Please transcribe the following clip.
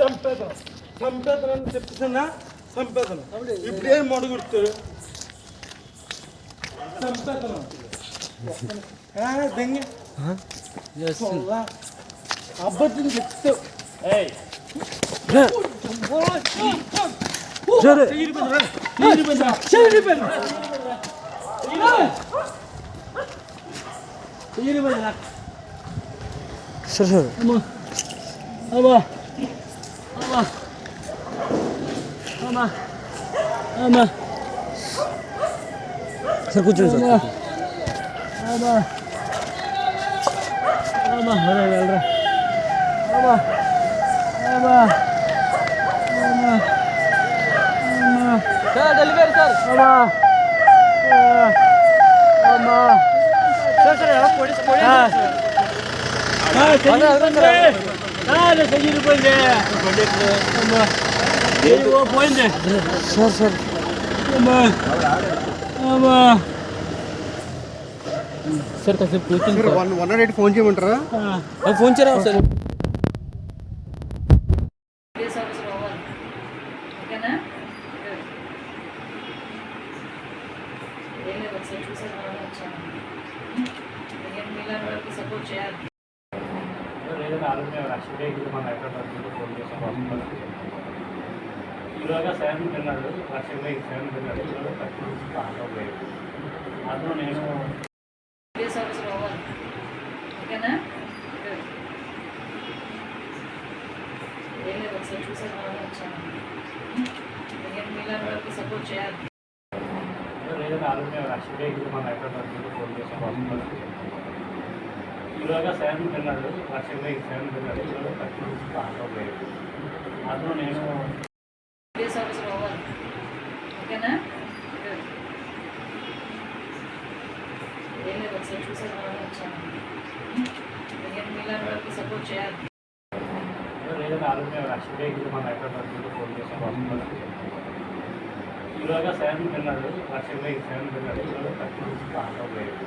చంపుతానని చెప్తున్నా చంపేతను ఇప్పుడు ఏం మడుగుడుతు చంపేతను దెంగ అబద్ధం చెప్తావు సరే సరే సరే అమ్మా Toma. Toma. Toma. Sarcucho eso. Toma. Toma. Toma. Ahora, ahora. Toma. Toma. Toma. Toma. Sir, deliver, sir. Toma. Toma. Sir, sir, polis, polis. Ah. Ah, sir. Police police పోయింది. పోయింది. Sir sir. సార్ కాసేపు కూర్చుని one one naught eight phone చేయమంటారా? Phone చేయరా sir? Police officer అవ్వాలి ఓకేనా ఏం లేదు ఒకసారి చూసాను మనం మీలాంటి వాళ్ళకి సపోర్ట్ చేయాలి ఈరోజు సెవెన్ తిన్నాడు లక్ష్యంగా సెవెన్ తిన్నాడు ఈరోజు రూపీస్ ఆటో లేదు అందులో నేను ఓకేనా? ఏం లేదు ఒకసారి చూసాను వచ్చాను. వాళ్ళకి సపోర్ట్ చేయాలి. లేదు ఆరోగ్య ఇది మన హైదరాబాద్ ఫోన్ చేసాం ఈరోజు సెవెన్ తిన్నాడు. లక్ష్యంగా సెవెన్ తిన్నాడు. ఈరోజు రూపీస్ ఆటో లేదు అందులో నేను ఓకేనా? ఒకసారి చూసాను వచ్చాను. సపోర్ట్ చేయాలి. లక్ష్యంగా ఇది మన ఫోన్ చేసాం ఈరోజు సెవెన్ తిన్నాడు. లక్ష్యంగా సెవెన్ తిన్నాడు. ఈరోజు రూపీస్ ఆటో లేదు